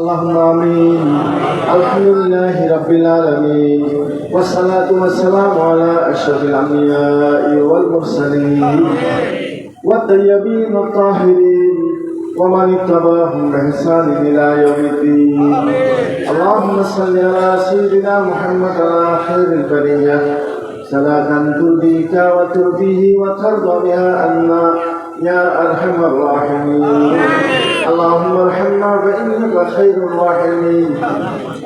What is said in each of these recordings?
اللهم آمين. الحمد لله رب العالمين. والصلاة والسلام على أشرف الأنبياء والمرسلين والطيبين الطاهرين. ومن اتبعهم بإحسان إلى يوم الدين. اللهم صل على سيدنا محمد على خير البرية. صلاة ترضيك وترضيه وترضى بها عنا يا أرحم الراحمين. اللهم ارحمنا فإنك خير الراحمين.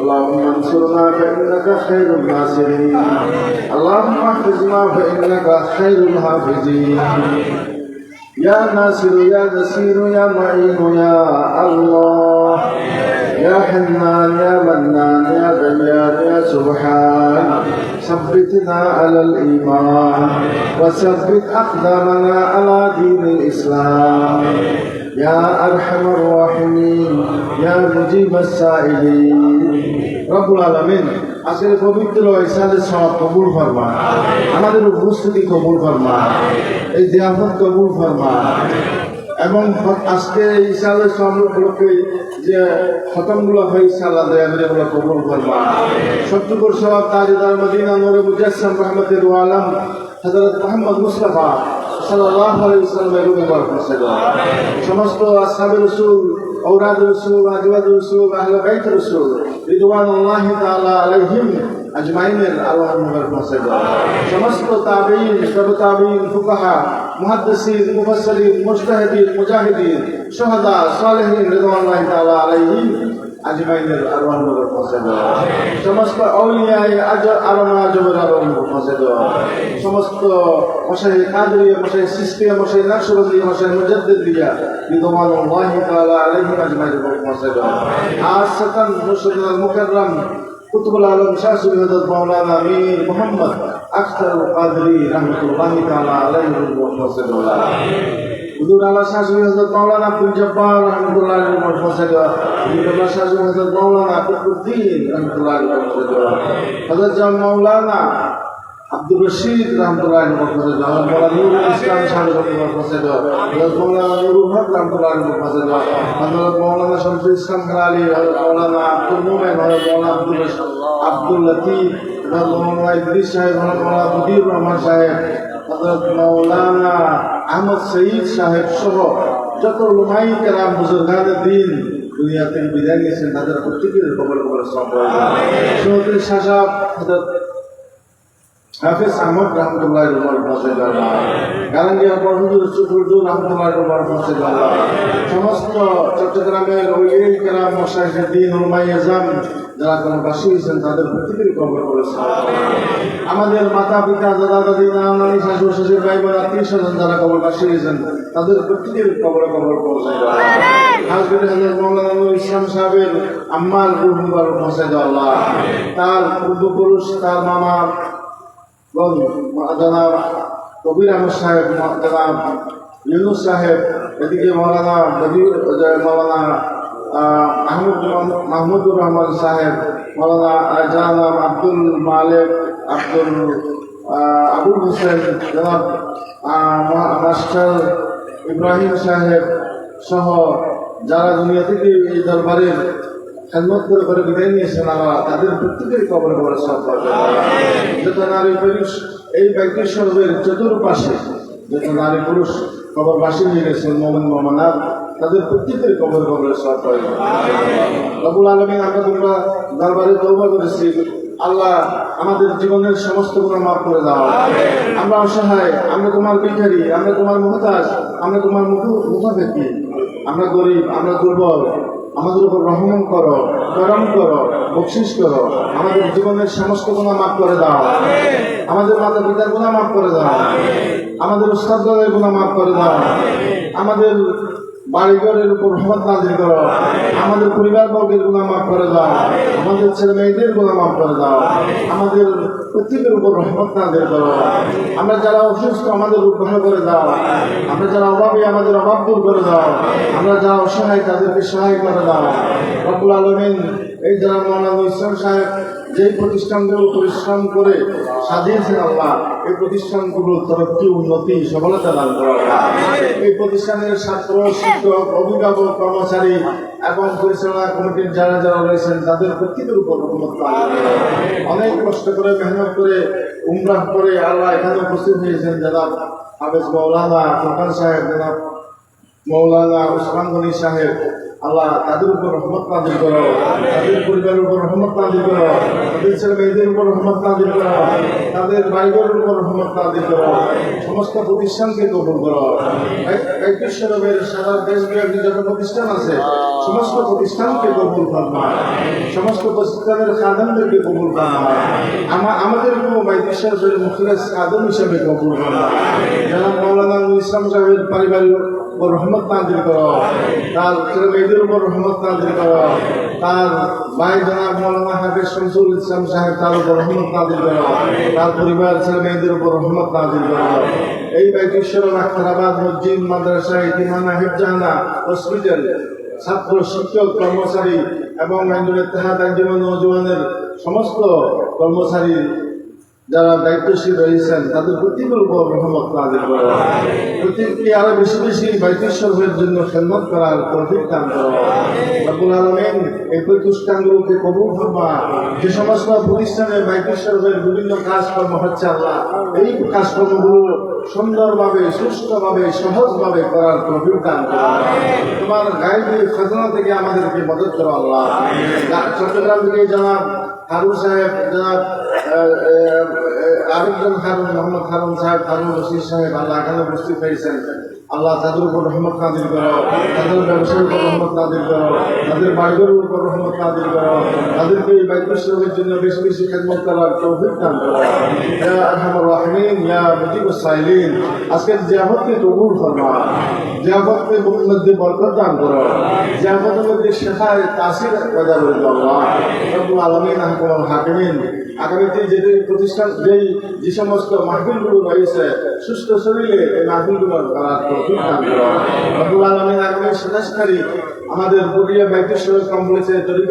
اللهم انصرنا فإنك خير الناصرين. اللهم احفظنا فإنك خير الحافظين. يا ناصر يا نسير يا معين يا الله. يا حنان يا منان يا ديان يا سبحان. ثبتنا على الإيمان وثبت أقدامنا على دين الإسلام. يا أرحم الراحمين يا مجيب السائلين رب العالمين আজকের পবিত্র ইসাদের সব কবুল ফরমা আমাদের উপস্থিতি কবুল ফরমা এই জিয়াফত কবুল ফরমা এবং আজকে ইসাদের সব উপলক্ষে যে খতমগুলো হয় ইসাল্লাহ দয়াগুলো কবুল ফরমা সত্যপুর সবাব তাজদার মদিনা নূরে মুজাসসাম রহমতের আলম হযরত মোহাম্মদ মুস্তাফা সাল্লাল্লাহু আলাইহি ওয়াসাল্লামের রূপে বরকত সমস্ত আসহাবে রাসূল أولاد الرسول أزواج الرسول أهل بيت الرسول رضوان الله تعالى عليهم أجمعين الله المبارك وسلم সমস্ত তাবিঈন সব তাবিঈন ফুকাহা মুহাদ্দিসিন মুফাসসিরিন মুজতাহিদিন মুজাহিদিন শুহাদা সালেহিন রিদওয়ানুল্লাহি তাআলা আলাইহিম আজমাইনের আরওয়াহ নগর পৌঁছে দেওয়া। সমস্ত অলিয়ায় আজ আলমা আজমের আলম পৌঁছে দেওয়া। সমস্ত মশাই কাদরিয়া মশাই সিস্তিয়া মশাই নকশবন্দি মশাই মুজাদ্দিদিয়া রিদওয়ান আল্লাহ তাআলা আলাইহিম আজমাইনের পৌঁছে দেওয়া। আর সাতান মুর্শিদুল মুকাররম কুতুবুল আলম শাহ হযরত মাওলানা মীর মোহাম্মদ আখতার কাদরি রহমাতুল্লাহ তাআলা আলাইহির পৌঁছে দেওয়া। হুজুর আল্লাহ শাশুড়ি হজরত মাওলানা আব্দুল জব্বার রহমতুল্লাহ আলী মরফসে দেওয়া হুজুর আল্লাহ শাশুড়ি হজরত মাওলানা কুতুবুদ্দিন রহমতুল্লাহ আলী মরফসে দেওয়া হজরত জাম মাওলানা আব্দুর রশিদ রহমতুল্লাহ আলী মরফসে দেওয়া হজরত মাওলানা নুরুল ইসলাম শাহরুখ মরফসে দেওয়া হজরত মাওলানা নুরুল হক রহমতুল্লাহ আলী মরফসে দেওয়া হজরত মাওলানা শামসুল ইসলাম খালি হজরত মাওলানা আব্দুল মোমেন হজরত মাওলানা আব্দুল আব্দুল লতিফ হজরত মাওলানা ইদ্রিস সাহেব হজরত মাওলানা মুদির রহমান সাহেব হজরত মাওলানা আহমদ সঈদ সাহেব সহ যত লুমাই কেরাম বুজুর্গানের দিন দুনিয়া থেকে বিদায় গেছেন তাদের প্রত্যেকের কবল কবল সব হজরত হাফিজ আহমদ রহমতুল্লাহ রুমার ফাঁসে গালাঙ্গিয়া বরহুদুর চতুর্দুর রহমতুল্লাহ রুমার ফাঁসে সমস্ত চট্টগ্রামের ওই কেরাম মশাইশের দিন রুমাই এজাম যারা কোনো বাসী হয়েছেন, তাদের প্রত্যেকেরই খবর করেছেন আমাদের মাতা পিতা, দাদা দাদি, নানা শাশুড়, শ্বশুর, ভাই বোন, আত্মীয় স্বজন যারা কবর বাসী হয়েছেন, তাদের খবর কবর পৌঁছায় হাজবের হাজর মৌলানা ইসলাম সাহেবের আম্মার রুহ মুবারক পৌঁছায় দেওয়া আল্লাহ তার পূর্বপুরুষ, তার মামা জনাব কবির আহমদ সাহেব জনাব ইউনুস সাহেব এদিকে মৌলানা বদির মৌলানা আহমদ মাহমুদুর রহমান সাহেব মৌলানা জানাব আব্দুল মালেক আব্দুল আবুল হোসেন জনাব মাস্টার ইব্রাহিম সাহেব সহ যারা দুনিয়া থেকে এই দরবারের করে করে আল্লাহ। তাদের কবর নারী পুরুষ, এই চতুর্পাশে নারী পুরুষ তাদের কবর আল্লাহ আমাদের জীবনের সমস্ত গুণ মাফ করে দাও। আমরা অসহায়, আমরা তোমার ভিখারি, আমরা তোমার মহতাজ, আমরা তোমার মুখ মুখাপেক্ষি। আমরা গরিব, আমরা দুর্বল। আমাদের উপর রহমান করো, করম করো বকশিস করো, আমাদের জীবনের সমস্ত গুণা মাফ করে দাও। আমাদের মাতা পিতার গুণা মাফ করে দাও। আমাদের উস্তাদের গুণা মাফ করে দাও। আমাদের বাড়িঘরের উপর রহমত নাজির করো। আমাদের পরিবার বর্গের গুণা মাফ করে দাও। আমাদের ছেলে মেয়েদের গুণা মাফ করে দাও। আমাদের প্রত্যেকের উপর রহমত নাজির করো। আমরা যারা অসুস্থ, আমাদের উদ্ধার করে দাও। আমরা যারা অভাবী, আমাদের অভাব দূর করে দাও। আমরা যারা অসহায়, তাদেরকে সহায় করে দাও। রকুল আলমিন, এই যারা মৌলানা ইসলাম সাহেব, যেই প্রতিষ্ঠানগুলো পরিশ্রম করে সাজিয়েছেন আল্লাহ এই প্রতিষ্ঠানগুলোর তরফটি উন্নতি সফলতা দান করা এই প্রতিষ্ঠানের ছাত্র শিক্ষক অভিভাবক কর্মচারী এবং পরিচালনা কমিটির যারা যারা রয়েছেন তাদের প্রত্যেকের উপর রহমত অনেক কষ্ট করে মেহনত করে উমরাহ করে আল্লাহ এখানে উপস্থিত হয়েছেন জনাব হাফেজ মৌলানা ফোরকান সাহেব জনাব মৌলানা ওসমান গনি সাহেব। আল্লাহ তাদের উপর রহমত নাজিল করো। তাদের পরিবারের উপর রহমত নাজিল করো। তাদের ছেলে মেয়েদের উপর রহমত করো। তাদের বাড়িঘরের উপর রহমত করো। সমস্ত প্রতিষ্ঠানকে কবুল করো। একবিশ্বরবের সারা দেশব্যাপী যত প্রতিষ্ঠান আছে, সমস্ত প্রতিষ্ঠানকে কবুল ফরমা সমস্ত প্রতিষ্ঠানের খাদানদেরকে কবুল ফরমা আমা- আমাদেরকেও বাইদেশ্বরের মুখলেস আদম হিসেবে কবুল ফরমা যেন মৌলানা ইসলাম সাহেবের পারিবারিক উপর রহমত নাজিল করো। তার ছেলে মেয়েদের উপর রহমত নাজিল করো। তার ভাই জনাব মৌলানা হাফিজ শামসুল ইসলাম সাহেব, তার উপর রহমত নাজিল করো। তার পরিবার ছেলে মেয়েদের উপর রহমত নাজিল করো। এই বাইকেশ্বর আখতারাবাদ মসজিদ, মাদ্রাসা ইতিমানা হেফজাহানা হসপিটাল, ছাত্র, শিক্ষক, কর্মচারী এবং আঞ্জুল ইত্তেহাদ আঞ্জুমান নজওয়ানের সমস্ত কর্মচারী যারা দায়িত্বশীল রয়েছেন, তাদের প্রতিকূল রহমত নাজিল করো। প্রত্যেককে আরও বেশি বেশি বাইতেশ্বরের জন্য খেদমত করার তৌফিক দান করো। আলামিন এই প্রতিষ্ঠানগুলোকে কবুল করবা যে সমস্ত প্রতিষ্ঠানে বাইতেশ্বরের বিভিন্ন কাজকর্ম হচ্ছে আল্লাহ, এই কাজকর্মগুলো সুন্দরভাবে সুস্থভাবে সহজভাবে করার তৌফিক দান তোমার গায়েবী খাজনা থেকে আমাদেরকে মদত করো আল্লাহ। চট্টগ্রাম থেকে জানাব হারু সাহেব জানাব আরেকজন হারুন মোহাম্মদ হারুন সাহেব হারুন রশিদ সাহেব আল্লাহ এখানে উপস্থিত হয়েছেন। আল্লাহ তাদের উপর রহমত নাদিল করো, তাদের ব্যবসার উপর রহমত নাদিল করো, তাদের বাড়ির উপর রহমত নাদিল করো, তাদেরকে এই বাইকুসের জন্য বেশি বেশি খেদমত করার তৌফিক দান করো। ইয়া আরহামার ইয়া মুজিবুস সাইলিন, আজকের জিয়াফতকে কবুল ফরমা জিয়াফতকে মধ্যে বরকত দান করো। জিয়াফতের মধ্যে শেখায় তাসির পয়দা করে দাও রব্বুল আলামিন, আহকামুল হাকিমিন, আগামীতে যে প্রতিষ্ঠান, যেই যে সমস্ত মাহফিলগুলো রয়েছে, সুস্থ শরীরে এই মাহফিলগুলো করার আমাদের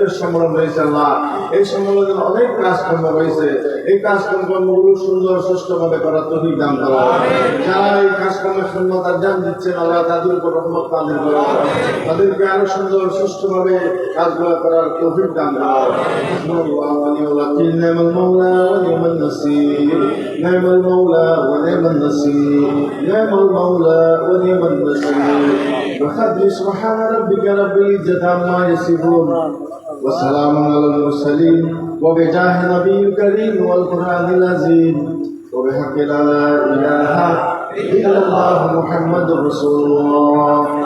সম্মেলন রয়েছে আল্লাহ। এই সম্মেলনের অনেক কাজকর্ম রয়েছে। এই কাজকর্মগুলো সুন্দর সুষ্ঠুভাবে করার তৌফিক দান করো যারা এই কাজকর্মের সুন্দর জান দিচ্ছেন আল্লাহ তাদের উপর রহমত নাজিল করো তাদেরকে আরো সুন্দর সুষ্ঠুভাবে কাজগুলো করার তৌফিক দান করো نعم المولى ونعم النصير نعم المولى ونعم النصير نعم المولى ونعم النصير وقدر سبحان ربك رب العزة عما يصفون وسلام على المرسلين وبجاه نبي الكريم والقرآن العظيم وبحق لا إله إلا الله محمد رسول الله